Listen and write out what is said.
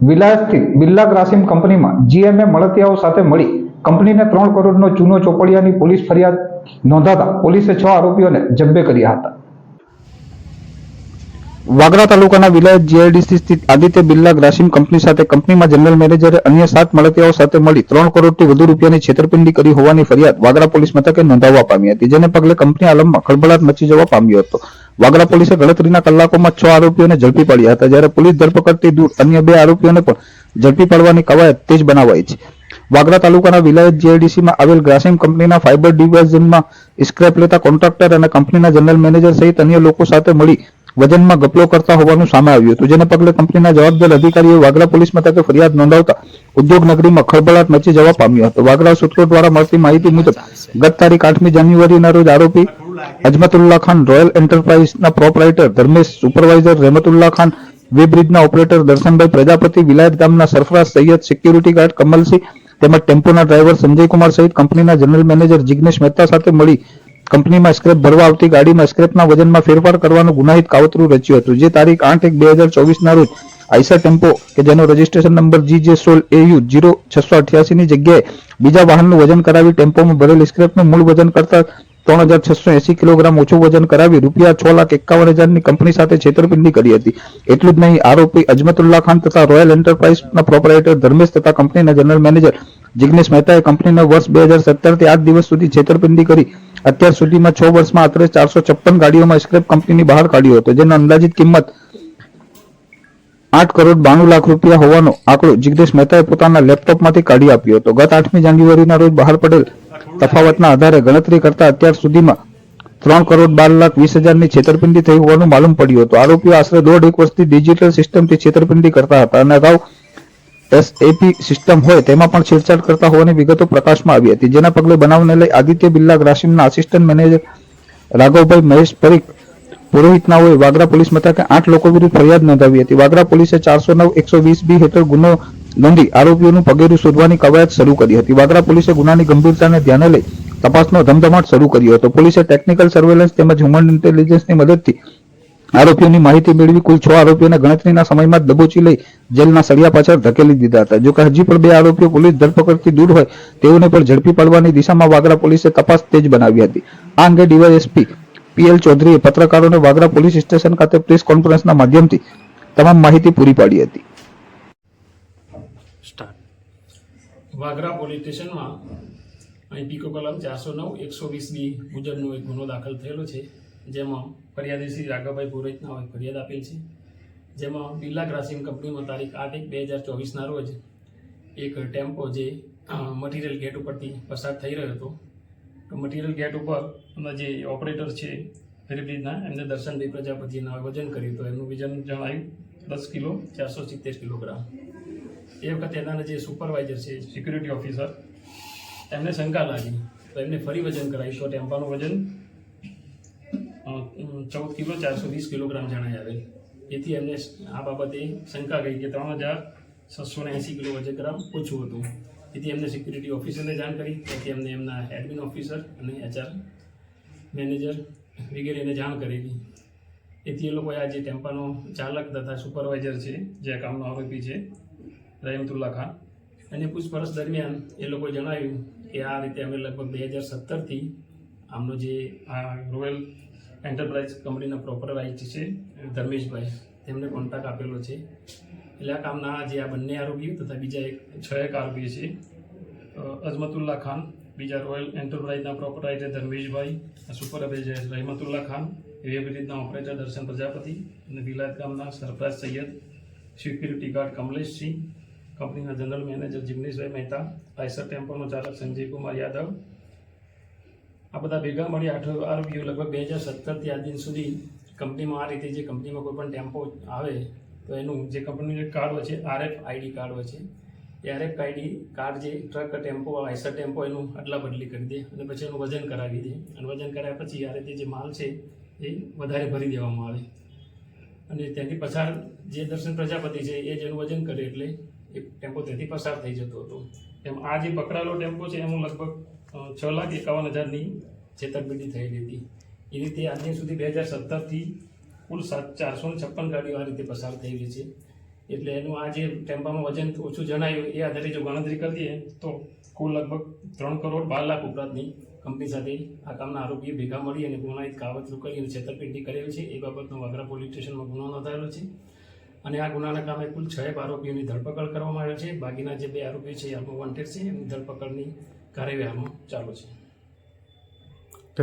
વિલાયતથી બિરલા ગ્રાસિમ કંપનીમાં જીએમએ મળતિયાઓ સાથે મળી કંપનીને ત્રણ કરોડનો ચૂનો ચોપડિયાની પોલીસ ફરિયાદ નોંધાતા પોલીસે છ આરોપીઓને જબ્બે કર્યા હતા. વાગરા તાલુકાના વિલાયત જીઆઈડીસી સ્થિત આદિત્ય બિરલા ગ્રાસિમ કંપની સાથે કંપનીમાં જનરલ મેનેજરે અન્ય સાત મળતિયાઓ સાથે મળી ત્રણ કરોડથી વધુ રૂપિયાની છેતરપિંડી કરી હોવાની ફરિયાદ વાગરા પોલીસ મથકે નોંધાવવા પામી હતી, જેને પગલે કંપની આલમમાં ખળભળાટ મચી જવા પામ્યો હતો. વાગરા પોલીસે ગણતરીના કલાકોમાં છ આરોપીઓને ઝડપી પાડ્યા હતા. જ્યારે પોલીસ ધરપકડથી દૂર અન્ય બે આરોપીઓને પણ ઝડપી પાડવાની કવાયત તેજ બનાવાઈ છે. વાગરા તાલુકાના વિલાયત જીઆઈડીસીમાં આવેલ ગ્રાસિમ કંપનીના ફાઇબર ડિવિઝનમાં સ્ક્રેપ લેતા કોન્ટ્રાક્ટર અને કંપનીના જનરલ મેનેજર સહિત અન્ય લોકો સાથે મળી વજનમાં ગપલો કરતા હોવાનું સામે આવ્યું હતું. જેને પગલે કંપનીના જવાબદાર અધિકારીઓ વાગરા પોલીસ મથકે ફરિયાદ નોંધાવતા ઉદ્યોગ નગરીમાં ખળભળાટ મચી જવા પામ્યો હતો. વાગરા સૂત્રો દ્વારા મળતી માહિતી મુજબ ગત તારીખ આઠમી જાન્યુઆરીના રોજ આરોપી Ajmatulla Khan royal એન્ટરપ્રાઇઝના proprietor Dharmesh supervisor Rahematulla Khan weigh operator Darshanbhai Prajapati, Vilayat ગામના સરફરાજ સૈયદ સિક્યુરિટી ગાર્ડ કમલસિંહ, તેમજ ટેમ્પોના ડ્રાઈવર સંજયકુમાર સહિત કંપનીના જનરલ મેનેજર જિગ્નેશ મહેતા સાથે મળી કંપનીમાં સ્ક્રેપ ભરવા આવતી ગાડીમાં સ્ક્રેપના વજનમાં ફેરફાર કરવાનું ગુનાહિત કાવતરું રચ્યું હતું. જે તારીખ આઠ એક બે હજાર ચોવીસના રોજ આઈસા ટેમ્પો, કે જેનો રજીસ્ટ્રેશન નંબર જી જે સોળ એયુ જીરો છસો અઠ્યાસીની જગ્યાએ બીજા વાહનનું વજન કરાવી ટેમ્પોમાં ભરેલ સ્ક્રેપનું મૂળ વજન કરતા ત્રણ હજાર છસો એસી કિલોગ્રામ ઓછું વજન કરાવી રૂપિયા છ લાખ એકાવન હજારની કંપની સાથે છેતરપિંડી કરી હતી. એટલું જ નહીં, આરોપી અજમતુલ્લા ખાન તથા રોયલ એન્ટરપ્રાઇઝના પ્રોપરાઇટર ધર્મેશ તથા કંપનીના જનરલ મેનેજર જિગ્નેશ મહેતાએ કંપનીના વર્ષ બે હજાર સત્તરથી આઠ દિવસ સુધી છેતરપિંડી કરી. અત્યાર સુધીમાં છ વર્ષમાં આશરે ચારસો છપ્પન ગાડીઓમાં સ્ક્રેપ કંપનીની બહાર કાઢ્યો હતો, જેનો અંદાજિત કિંમત આઠ કરોડ બાણું લાખ રૂપિયા હોવાનો આંકડો જિગ્નેશ મહેતાએ પોતાના લેપટોપમાંથી કાઢી આપ્યો હતો. ગત આઠમી જાન્યુઆરીના રોજ બહાર પડેલ તફાવતના આધારે ગણતરી કરતા અત્યાર સુધીમાં ત્રણ કરોડ બાર લાખ વીસ હજારની છેતરપિંડી થઈ હોવાનું માલુમ પડ્યું હતું. આરોપીઓ આશરે દોઢ એક વર્ષથી ડિજિટલ સિસ્ટમથી છેતરપિંડી કરતા હતા અને અગાઉ એસએપી સિસ્ટમ હોય તેમાં પણ છેડછાડ કરતા હોવાની વિગતો પ્રકાશમાં આવી હતી. જેના પગલે બનાવને લઈ આદિત્ય બિરલા ગ્રાસિમના આસિસ્ટન્ટ મેનેજર રાઘવભાઈ મહેશ પરીખ પુરોહિતનાઓએ વાગરા પોલીસ મથકે આઠ લોકો વિરુદ્ધ ફરિયાદ નોંધાવી હતી. વાગરા પોલીસે ચારસો નવ, એકસો વીસ બી હેઠળ ગુનો નોંધી આરોપીઓનું પગેરું શોધવાની કવાયત શરૂ કરી હતી. વાગરા પોલીસે ગુનાની ગંભીરતાને ધ્યાને લઈ તપાસનો ધમધમાટ શરૂ કર્યો હતો. પોલીસે ટેકનિકલ સર્વેલન્સ તેમજ હ્યુમન ઇન્ટેલિજન્સની મદદથી આરોપીઓની માહિતી મેળવી કુલ છ આરોપીઓને ગણતરીના સમયમાં જ દબોચી લઈ જેલના સળિયા પાછળ ધકેલી દીધા હતા. જોકે હજી પણ બે આરોપીઓ પોલીસ ધરપકડથી દૂર હોય તેઓને પણ ઝડપી પાડવાની દિશામાં વાગરા પોલીસે તપાસ તેજ બનાવી હતી. આ અંગે ડીવાયએસપી પીએલ ચૌધરીએ પત્રકારોને વાગરા પોલીસ સ્ટેશન ખાતે પ્રેસ કોન્ફરન્સના માધ્યમથી તમામ માહિતી પૂરી પાડી હતી. વાગરા પોલીસ સ્ટેશનમાં અહીં પીકો કલમ ચારસો નવ, એકસો વીસ બી મુજબનો એક ગુનો દાખલ થયેલો છે. જેમાં ફરિયાદી શ્રી રાઘવભાઈ પુરોહિતના ફરિયાદ આપેલ છે. જેમાં બિરલા ગ્રાસિંગ કંપનીમાં તારીખ આઠ એક બે હજાર ચોવીસના રોજ એક ટેમ્પો જે મટીરિયલ ગેટ ઉપરથી પસાર થઈ રહ્યો હતો. મટીરિયલ ગેટ ઉપર એમના જે ઓપરેટર છે ફેરીબ્રિજના એમને દર્શનભાઈ પ્રજાપતિના વજન કર્યું તો એમનું વજન જણાયું, દસ કિલો, ચારસો સિત્તેર કિલોગ્રામ. એ વખતે એના જે સુપરવાઇઝર છે સિક્યુરિટી ઓફિસર એમને શંકા લાગી. તો એમને ફરી વજન કરાવ્યું તો ટેમ્પાનું વજન ચૌદ કિલો, ચારસો વીસ કિલોગ્રામ જણાઈ આવેલ. એથી એમને આ બાબતે શંકા ગઈ કે ત્રણ હજાર છસો ને એંસી કિલો વજન ગ્રામ ઓછું હતું. એથી એમને સિક્યુરિટી ઓફિસરને જાણ કરી. તેથી એમને એમના એડમિન ઓફિસર અને એચઆર મેનેજર વગેરેને જાણ કરેલી. એથી એ લોકોએ આ જે ટેમ્પાનો ચાલક તથા સુપરવાઇઝર છે, જે કામનો આરોપી છે, રહીમતુલ્લા ખાન. અને પૂછપરછ દરમિયાન એ લોકોએ જણાવ્યું કે આ રીતે અમે લગભગ બે હજાર સત્તરથી આમનો જે આ રોયલ એન્ટરપ્રાઇઝ કંપનીના પ્રોપરવાઇઝ છે, ધર્મેશભાઈ, તેમને કોન્ટેક્ટ આપેલો છે. એટલે આ કામના જે આ બંને આરોપીઓ તથા બીજા એક છ એક આરોપી છે. અઝમતુલ્લા ખાન, બીજા રોયલ એન્ટરપ્રાઇઝના પ્રોપરાઇટર ધર્મેશભાઈ સુપરવાઇઝર રહેમતુલ્લા ખાન, એવી રીતના ઓપરેટર, દર્શન પ્રજાપતિ અને વિલાયત ગામના સરફરાજ સૈયદ, સિક્યુરિટી ગાર્ડ કમલેશસિંહ, કંપનીના જનરલ મેનેજર જિગ્નેશભાઈ મહેતા આઈસર ટેમ્પોનો ચાલક સંજય કુમાર યાદવ. આ બધા ભેગા મળી આઠ આરોપીઓ લગભગ બે હજાર સત્તરથી આજ દિન સુધી કંપનીમાં આ રીતે જે કંપનીમાં કોઈ પણ ટેમ્પો આવે તો એનું જે કંપનીનું કાર્ડ હોય છે આરએફ આઈડી કાર્ડ હોય છે. એ આરએફ આઈડી કાર્ડ જે ટ્રક ટેમ્પો, આઈસર ટેમ્પો, એનું અદલા બદલી કરી દે અને પછી એનું વજન કરાવી દે. અને વજન કરાવ્યા પછી આ રીતે જે માલ છે, એ વધારે ભરી દેવામાં આવે. અને ત્યાંથી પસાર જે દર્શન પ્રજાપતિ છે, એ જેનું વજન કરે એટલે એ ટેમ્પો ત્યાંથી પસાર થઈ જતો હતો. એમ આ જે પકડાયેલો ટેમ્પો છે, એનું લગભગ છ લાખ એકાવન હજારની છેતરપિંડી થયેલી હતી. એ રીતે આજની સુધી બે હજાર સત્તરથી કુલ સાત ચારસો ને છપ્પન ગાડીઓ આ રીતે પસાર થઈ ગઈ છે. એટલે એનું આ જે ટેમ્પામાં વજન ઓછું જણાયું, એ આધારે જો ગણતરી કરીએ તો કુલ લગભગ ત્રણ કરોડ બાર લાખ ઉપરાંતની કંપની સાથે આ કામના આરોપીએ ભેગા મળી અને ગુનાહિત કાવતરું કરી અને છેતરપિંડી કરેલ છે. એ બાબતનો વાગરા પોલીસ સ્ટેશનમાં ગુનો નોંધાયેલો છે. અને આ ગુનાના કામે કુલ છ આરોપીઓની ધરપકડ કરવામાં આવેલ છે. બાકીના જે બે આરોપીઓ છે હાલમાં વોન્ટેડ છે. એમની ધરપકડની કાર્યવાહી ચાલુ છે.